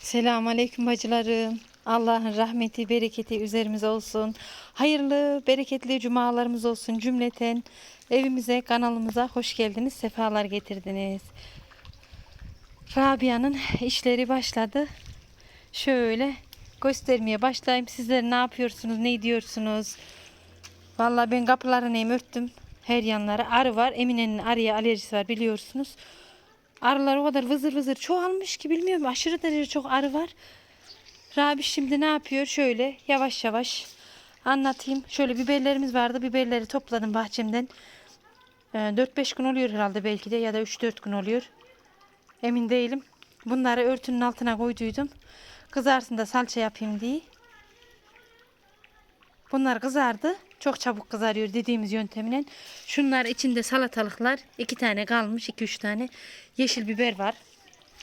Selamun Aleyküm bacılarım. Allah'ın rahmeti, bereketi üzerimize olsun. Hayırlı, bereketli cumalarımız olsun cümleten. Evimize, kanalımıza hoş geldiniz, sefalar getirdiniz. Rabia'nın işleri başladı. Şöyle göstermeye başlayayım. Sizler ne yapıyorsunuz, ne diyorsunuz? Vallahi ben kapılarını örttüm. Her yanlara arı var. Emine'nin arıya alerjisi var biliyorsunuz. Arılar o kadar vızır vızır çoğalmış ki bilmiyorum aşırı derece çok arı var. Rabi şimdi ne yapıyor? Şöyle yavaş yavaş anlatayım. Şöyle biberlerimiz vardı. Biberleri topladım bahçemden. Ee, 4-5 gün oluyor herhalde belki de ya da 3-4 gün oluyor. Emin değilim. Bunları örtünün altına koyduydum. Kızarsın da salça yapayım diye. Bunlar kızardı. Çok çabuk kızarıyor dediğimiz yöntemle. Şunlar içinde salatalıklar. iki tane kalmış. iki üç tane. Yeşil biber var.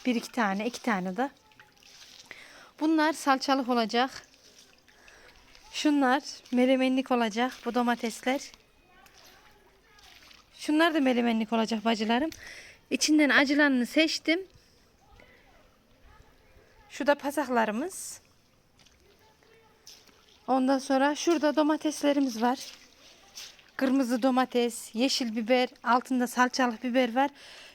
Bir iki tane. iki tane de. Bunlar salçalık olacak. Şunlar menemenlik olacak. Bu domatesler. Şunlar da menemenlik olacak bacılarım. İçinden acılarını seçtim. Şu da pasaklarımız. Ondan sonra şurada domateslerimiz var. Kırmızı domates, yeşil biber, altında salçalık biber var.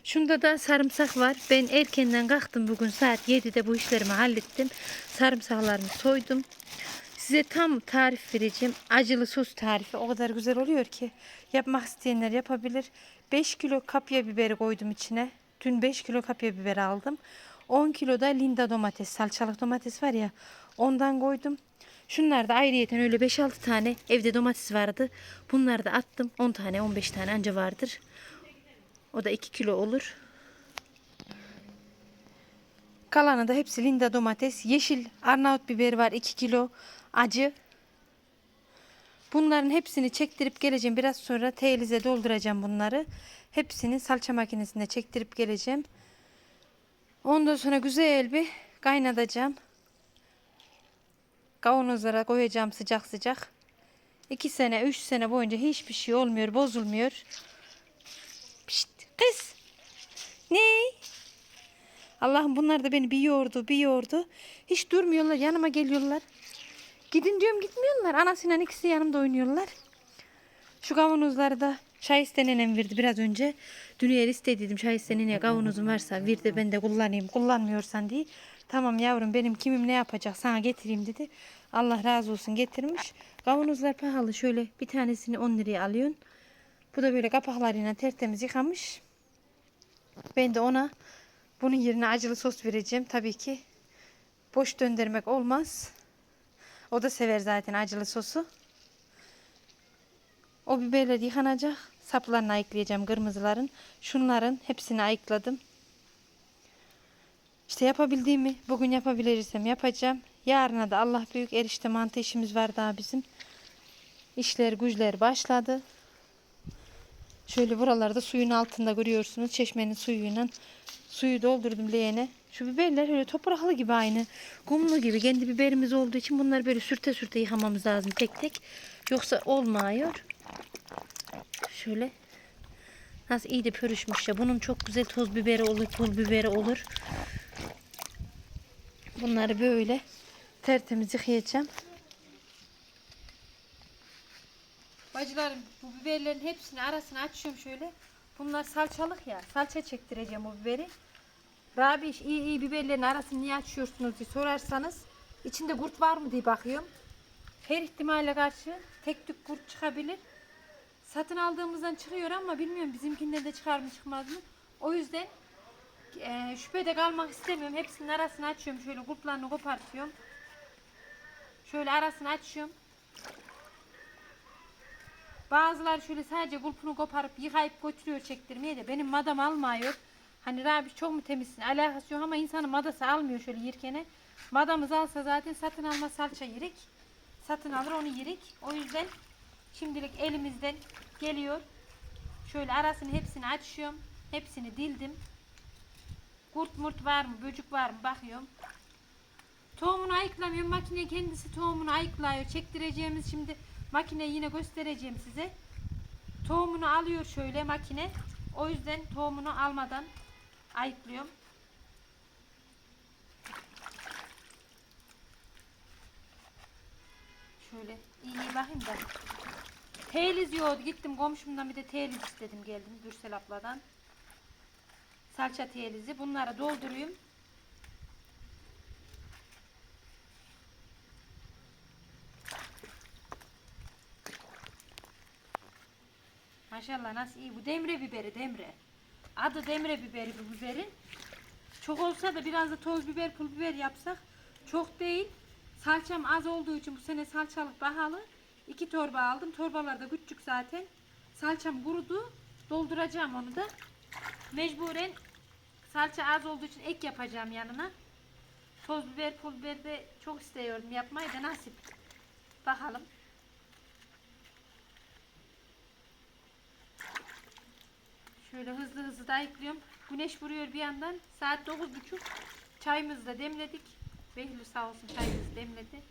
Şunda da sarımsak var. Ben erkenden kalktım bugün saat 7'de bu işlerimi hallettim. Sarımsaklarımı soydum. Size tam tarif vereceğim. Acılı sos tarifi o kadar güzel oluyor ki. Yapmak isteyenler yapabilir. 5 kilo kapya biberi koydum içine. Dün 5 kilo kapya biber aldım. 10 kilo da linda domates, salçalık domates var ya ondan koydum. Şunlar da ayrıyeten öyle 5-6 tane evde domates vardı. Bunları da attım. 10 tane 15 tane anca vardır. O da 2 kilo olur. Kalanı da hepsi linda domates. Yeşil Arnavut biberi var 2 kilo. Acı. Bunların hepsini çektirip geleceğim. Biraz sonra teylize dolduracağım bunları. Hepsini salça makinesinde çektirip geleceğim. Ondan sonra güzel bir kaynatacağım. Kavanozlara koyacağım sıcak sıcak. 2 sene, 3 sene boyunca hiçbir şey olmuyor, bozulmuyor. Pişt, kız. Ne? Allah'ım bunlar da beni bir yordu, bir yordu. Hiç durmuyorlar, yanıma geliyorlar. Gidin diyorum gitmiyorlar. Anasıyla ikisi yanımda oynuyorlar. Şu kavanozları da Şahiste nenem verdi biraz önce. Dün eğer istediydim Şahiste neneye kavanozun varsa ver de ben de kullanayım. Kullanmıyorsan diye. Tamam yavrum benim kimim ne yapacak sana getireyim dedi. Allah razı olsun getirmiş. Kavanozlar pahalı şöyle bir tanesini 10 liraya alıyorsun. Bu da böyle kapaklarıyla tertemiz yıkamış. Ben de ona bunun yerine acılı sos vereceğim. Tabii ki boş döndürmek olmaz. O da sever zaten acılı sosu. O biberler yıkanacak. Saplarını ayıklayacağım kırmızıların. Şunların hepsini ayıkladım. İşte yapabildiğimi bugün yapabilirsem yapacağım. Yarına da Allah büyük erişte mantı işimiz var daha bizim. İşler güçler başladı. Şöyle buralarda suyun altında görüyorsunuz. Çeşmenin suyuyla suyu doldurdum leğene. Şu biberler öyle topraklı gibi aynı. Kumlu gibi. Kendi biberimiz olduğu için bunları böyle sürte sürte yıkamamız lazım tek tek. Yoksa olmuyor. Şöyle. Nasıl iyi de pörüşmüş ya. Bunun çok güzel toz biberi olur, pul biberi olur. Bunları böyle tertemiz yıkayacağım. Bacılarım bu biberlerin hepsini arasını açıyorum şöyle. Bunlar salçalık ya. Salça çektireceğim o biberi. Rabi iyi iyi biberlerin arasını niye açıyorsunuz diye sorarsanız içinde kurt var mı diye bakıyorum. Her ihtimale karşı tek tük kurt çıkabilir. Satın aldığımızdan çıkıyor ama bilmiyorum bizimkinde de çıkar mı çıkmaz mı. O yüzden e, şüphede kalmak istemiyorum. Hepsinin arasını açıyorum. Şöyle kurtlarını kopartıyorum. Şöyle arasını açıyorum. Bazılar şöyle sadece kulpunu koparıp yıkayıp götürüyor çektirmeye de benim madam almıyor. Hani Rabi çok mu temizsin alakası yok ama insanın madası almıyor şöyle yirkene. Madamız alsa zaten satın alma salça yirik. Satın alır onu yirik. O yüzden şimdilik elimizden geliyor. Şöyle arasını hepsini açıyorum. Hepsini dildim. Kurt murt var mı? Böcük var mı? Bakıyorum. Tohumunu ayıklamıyor. Makine kendisi tohumunu ayıklıyor. Çektireceğimiz şimdi makine yine göstereceğim size. Tohumunu alıyor şöyle makine. O yüzden tohumunu almadan ayıklıyorum. Şöyle iyi bakayım da. Teyliz yoğurdu. Gittim komşumdan bir de teyliz istedim geldim Gürsel abladan. Salça teylizi. Bunları doldurayım. Maşallah nasıl iyi. Bu demre biberi demre. Adı demre biberi bu biberin. Çok olsa da biraz da toz biber, pul biber yapsak çok değil. Salçam az olduğu için bu sene salçalık pahalı. İki torba aldım. Torbalar da küçük zaten. Salçam kurudu. Dolduracağım onu da. Mecburen salça az olduğu için ek yapacağım yanına. Toz biber, pul biber de çok istiyorum yapmayı da nasip. Bakalım. Şöyle hızlı hızlı da ayıklıyorum. Güneş vuruyor bir yandan. Saat 9.30. Çayımızı da demledik. Behlül sağ olsun çayımızı demledi.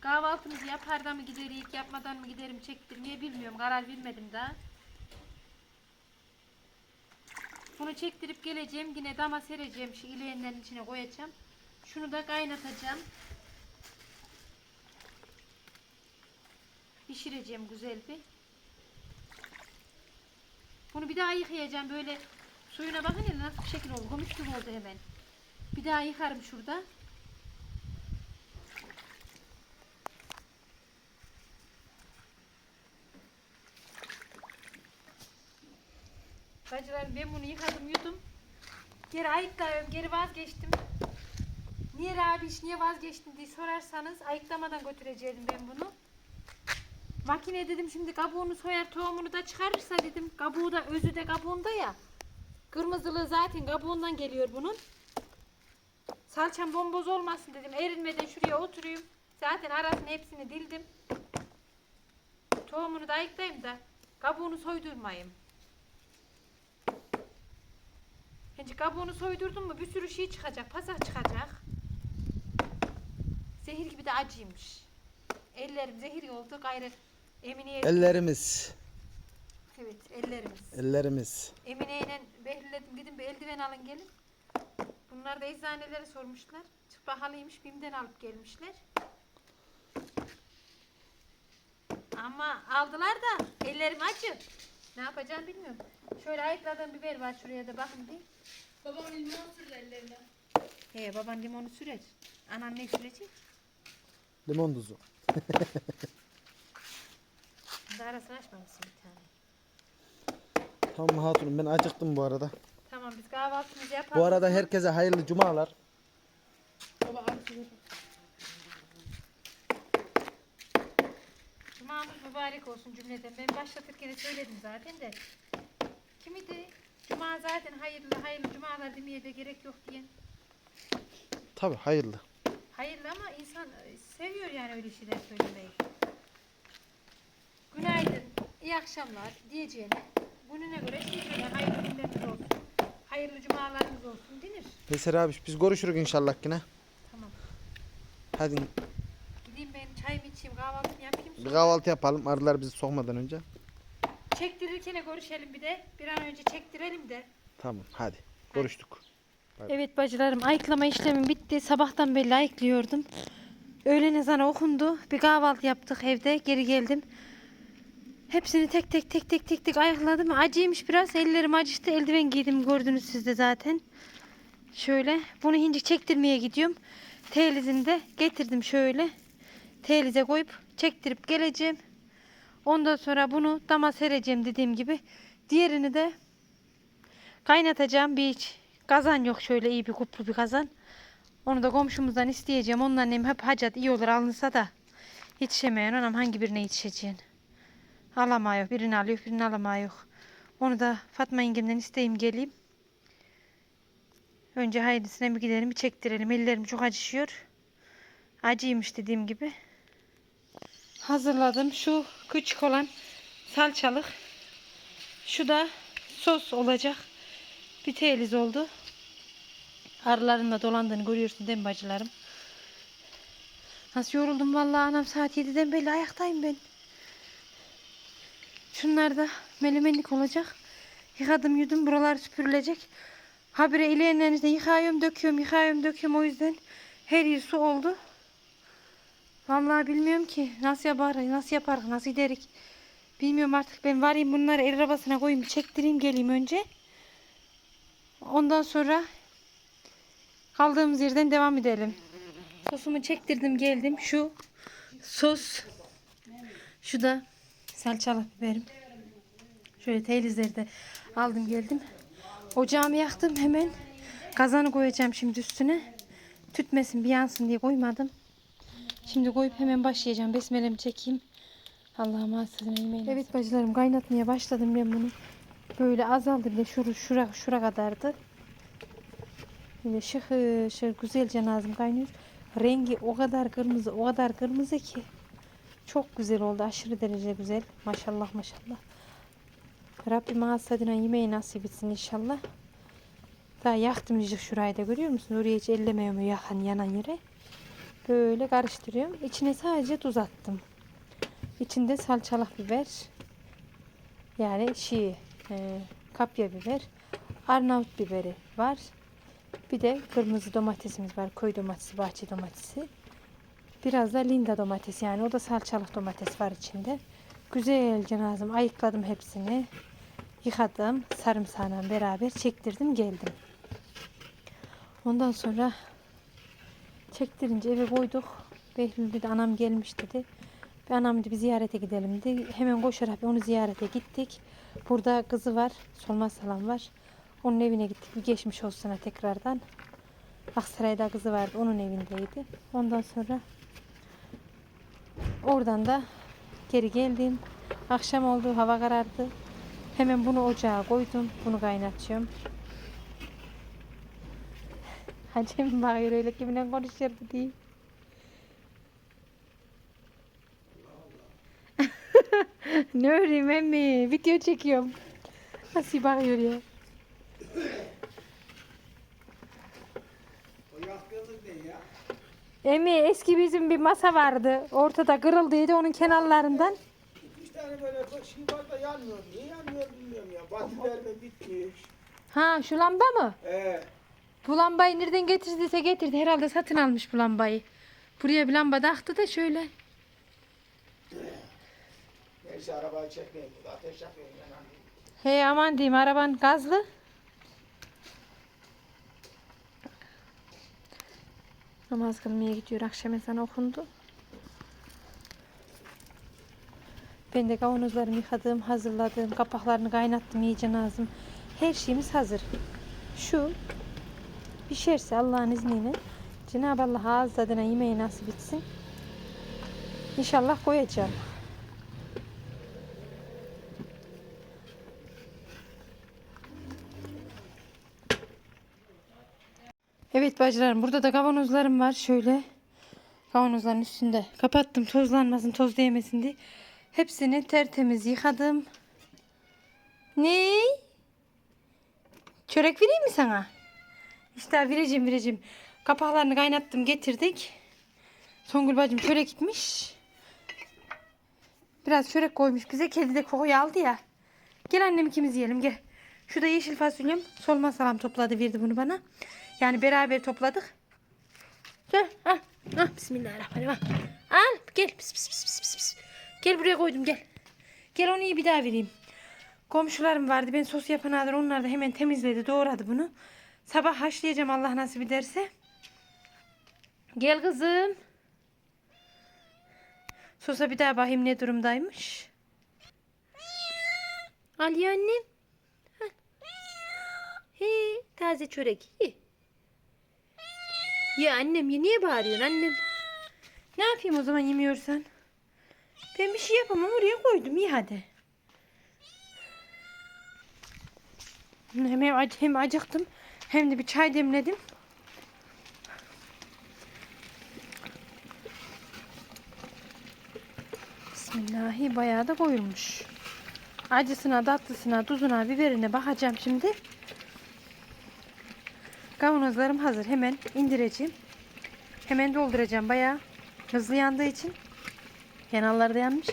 Kahvaltımızı yapar da mı giderik, yapmadan mı giderim çektirmeye bilmiyorum. Karar vermedim daha. Bunu çektirip geleceğim. Yine dama sereceğim. Şu ileğenlerin içine koyacağım. Şunu da kaynatacağım. Pişireceğim güzel bir. Bunu bir daha yıkayacağım böyle suyuna bakın hele nasıl bir şekil oldu. Gümüş gibi oldu hemen. Bir daha yıkarım şurada. Bacılarım ben bunu yıkadım yudum. Geri ayıklıyorum geri vazgeçtim. Niye abi iş niye vazgeçtin diye sorarsanız ayıklamadan götüreceğim ben bunu. Makine dedim şimdi kabuğunu soyar tohumunu da çıkarırsa dedim kabuğu da özü de kabuğunda ya. Kırmızılığı zaten kabuğundan geliyor bunun. Salçam bomboz olmasın dedim. Erinmeden şuraya oturayım. Zaten arasını hepsini dildim. Tohumunu da ayıklayayım da kabuğunu soydurmayayım. Şimdi kabuğunu soydurdum mu bir sürü şey çıkacak. Pasak çıkacak. Zehir gibi de acıymış. Ellerim zehir oldu. Gayrı Emine'ye... Ellerimiz. evet ellerimiz. Ellerimiz. Emine'yle Behlül'ledim gidin bir eldiven alın gelin. Bunlar da eczanelere sormuşlar. Çık pahalıymış BİM'den alıp gelmişler. Ama aldılar da ellerim acı. Ne yapacağım bilmiyorum. Şöyle ayıkladığım biber var şuraya da bakın bir. Babam limon sürdü ellerine. He baban limonu sürer. Anam ne sürecek? Limon tuzu. Şimdi arasını açmamışsın bir tane. Tamam hatunum ben acıktım bu arada. Tamam biz kahvaltımızı yapalım. Bu arada herkese hayırlı cumalar. Baba artık Cumamız mübarek olsun cümleden. Ben başlatırken söyledim zaten de. Kimidi? Cuma zaten hayırlı hayırlı cumalar demeye de gerek yok diye. Tabi hayırlı. Hayırlı ama insan e, seviyor yani öyle şeyler söylemeyi. Günaydın, iyi akşamlar diyeceğine gününe göre şey söyle. Hayırlı günleriniz olsun. Hayırlı cumalarınız olsun denir. Neyse abi biz görüşürük inşallah yine. Tamam. Hadi Gideyim ben çayımı içeyim, kahvaltımı yapayım. bir kahvaltı yapalım arılar bizi sokmadan önce. Çektirirken görüşelim bir de. Bir an önce çektirelim de. Tamam hadi. Görüştük. Evet bacılarım ayıklama işlemim bitti. Sabahtan beri ayıklıyordum. Öğlen ezanı okundu. Bir kahvaltı yaptık evde. Geri geldim. Hepsini tek tek tek tek tek tek ayıkladım. Acıymış biraz. Ellerim acıştı. Eldiven giydim gördünüz siz de zaten. Şöyle. Bunu hinci çektirmeye gidiyorum. Telizini de getirdim şöyle. Telize koyup çektirip geleceğim. Ondan sonra bunu dama sereceğim dediğim gibi. Diğerini de kaynatacağım bir iç. Kazan yok şöyle iyi bir kuplu bir kazan. Onu da komşumuzdan isteyeceğim. Onun annem hep hacat iyi olur alınsa da yetişemeyen anam hangi birine yetişeceğin. Alamıyor. Birini alıyor birini alamıyor. Onu da Fatma yengemden isteyeyim geleyim. Önce hayırlısına bir gidelim bir çektirelim. Ellerim çok acışıyor. Acıymış dediğim gibi. Hazırladım. Şu küçük olan salçalık. Şu da sos olacak. Bir teliz oldu. Arıların da dolandığını görüyorsun değil mi bacılarım? Nasıl yoruldum vallahi anam saat 7'den beri ayaktayım ben. Şunlar da melemenlik olacak. Yıkadım yudum buralar süpürülecek. Habire ileyenlerinizde yıkıyorum döküyorum yıkıyorum döküyorum o yüzden Her yer su oldu. Vallahi bilmiyorum ki nasıl yapar, nasıl yapar, nasıl giderik. Bilmiyorum artık ben varayım bunları el arabasına koyayım çektireyim geleyim önce. Ondan sonra kaldığımız yerden devam edelim. Sosumu çektirdim geldim. Şu sos. Şu da salçalı biberim. Şöyle telizleri de aldım geldim. Ocağımı yaktım hemen. Kazanı koyacağım şimdi üstüne. Tütmesin bir yansın diye koymadım. Şimdi koyup hemen başlayacağım. Besmelemi çekeyim. Allah'ım hasretine yemeğine. Evet bacılarım kaynatmaya başladım ben bunu. Böyle azaldı bile şura şura şura kadardı. Böyle şıkır şıkır güzelce nazım kaynıyor. Rengi o kadar kırmızı o kadar kırmızı ki. Çok güzel oldu. Aşırı derece güzel. Maşallah maşallah. Rabbim hasadına yemeği nasip etsin inşallah. Daha yaktım şurayı da görüyor musun? Oraya hiç ellemiyorum yakan yanan yere. Böyle karıştırıyorum. İçine sadece tuz attım. İçinde salçalık biber. Yani şey, e, kapya biber. Arnavut biberi var. Bir de kırmızı domatesimiz var. Koy domatesi, bahçe domatesi. Biraz da linda domates yani o da salçalık domates var içinde. Güzelce lazım. Ayıkladım hepsini. Yıkadım. Sarımsağıyla beraber çektirdim geldim. Ondan sonra çektirince eve koyduk. Behlül dedi anam gelmiş dedi. Bir anam dedi bir ziyarete gidelim dedi. Hemen koşarak onu ziyarete gittik. Burada kızı var. Solmaz salam var. Onun evine gittik. Bir geçmiş olsuna tekrardan. Aksaray'da kızı vardı. Onun evindeydi. Ondan sonra oradan da geri geldim. Akşam oldu. Hava karardı. Hemen bunu ocağa koydum. Bunu kaynatıyorum. Hacem bakıyor öyle kiminle konuşuyor bu diye. ne öreyim emmi? Video çekiyorum. Nasıl bakıyor ya? Emi eski bizim bir masa vardı. Ortada kırıldıydı onun kenarlarından. İki tane böyle şey var da yanmıyor. Niye yanmıyor bilmiyorum ya. Batıverme bitmiş. Ha şu lamba mı? Ee, Bu lambayı nereden getirdiyse getirdi. Herhalde satın almış bu lambayı. Buraya bir lamba taktı da şöyle. neyse arabayı çekmeyin. Ateş yakıyor. yanan. He aman diyeyim araban gazlı. Namaz kılmaya gidiyor. Akşam ezanı okundu. Ben de kavanozlarımı yıkadım, hazırladım. Kapaklarını kaynattım iyice nazım. Her şeyimiz hazır. Şu pişerse Allah'ın izniyle Cenab-ı Allah ağız tadına yemeği nasip etsin. İnşallah koyacağım. Evet bacılarım burada da kavanozlarım var şöyle. Kavanozların üstünde kapattım tozlanmasın toz değmesin diye. Hepsini tertemiz yıkadım. Ne? Çörek vereyim mi sana? İşte vereceğim vereceğim. Kapaklarını kaynattım getirdik. Songül bacım çörek gitmiş. Biraz çörek koymuş bize. Kedi de kokuyu aldı ya. Gel annem ikimiz yiyelim gel. Şu da yeşil fasulyem. Solma salam topladı verdi bunu bana. Yani beraber topladık. Gel. Ah, ah, Bismillahirrahmanirrahim. Al gel. Pis, pis, pis, pis, pis. Gel buraya koydum gel. Gel onu iyi bir daha vereyim. Komşularım vardı. Ben sos yapan kadar onlar da hemen temizledi. Doğradı bunu. Sabah haşlayacağım Allah nasip ederse. Gel kızım. Sosa bir daha bakayım ne durumdaymış. Al ya annem. Al. He, taze çörek. Ye. Ya annem ya niye bağırıyorsun annem? Ne yapayım o zaman yemiyorsan? Ben bir şey yapamam oraya koydum iyi hadi. Hem, hem, hem acıktım hem de bir çay demledim. Bismillahi bayağı da koyulmuş. Acısına, tatlısına, tuzuna, biberine bakacağım şimdi. Kavanozlarım hazır. Hemen indireceğim. Hemen dolduracağım. Bayağı hızlı yandığı için. Yanalları da yanmış.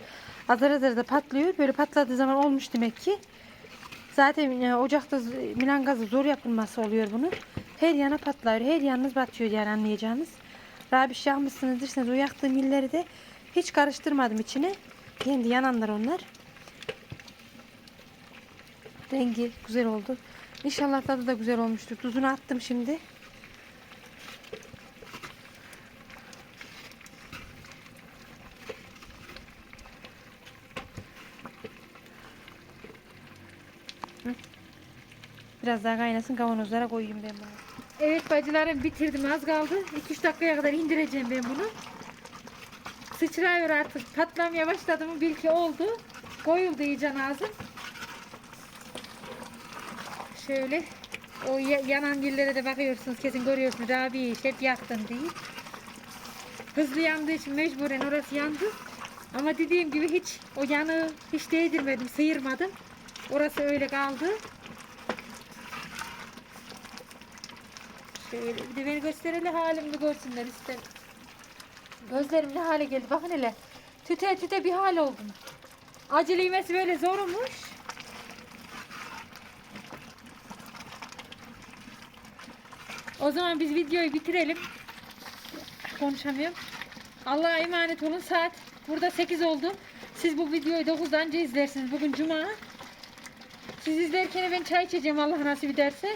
Azar azar da patlıyor. Böyle patladığı zaman olmuş demek ki. Zaten e, ocakta Milan gazı zor yapılması oluyor bunun. Her yana patlıyor. Her yanınız batıyor yani anlayacağınız. Rabiş yakmışsınız derseniz o yaktığım illeri de hiç karıştırmadım içine. Kendi yananlar onlar. Rengi güzel oldu. İnşallah tadı da güzel olmuştur. Tuzunu attım şimdi. Biraz daha kaynasın kavanozlara koyayım ben bunu. Evet bacılarım bitirdim az kaldı. 2-3 dakikaya kadar indireceğim ben bunu. Sıçrıyor artık. Patlamaya başladı mı bil ki oldu. Koyuldu iyice ağzım. Şöyle o ya- yanan yerlere de bakıyorsunuz kesin görüyorsunuz. Abi hep yaktın diye. Hızlı yandığı için mecburen orası yandı. Ama dediğim gibi hiç o yanığı hiç değdirmedim, sıyırmadım. Orası öyle kaldı. Şöyle bir de beni göstereli halimde görsünler isterim. Gözlerim ne hale geldi bakın hele. Tüte tüte bir hal oldum. Acele yemesi böyle zormuş. O zaman biz videoyu bitirelim. Konuşamıyorum. Allah'a emanet olun. Saat burada 8 oldu. Siz bu videoyu 9'dan önce izlersiniz. Bugün cuma. Siz izlerken ben çay içeceğim Allah nasip ederse.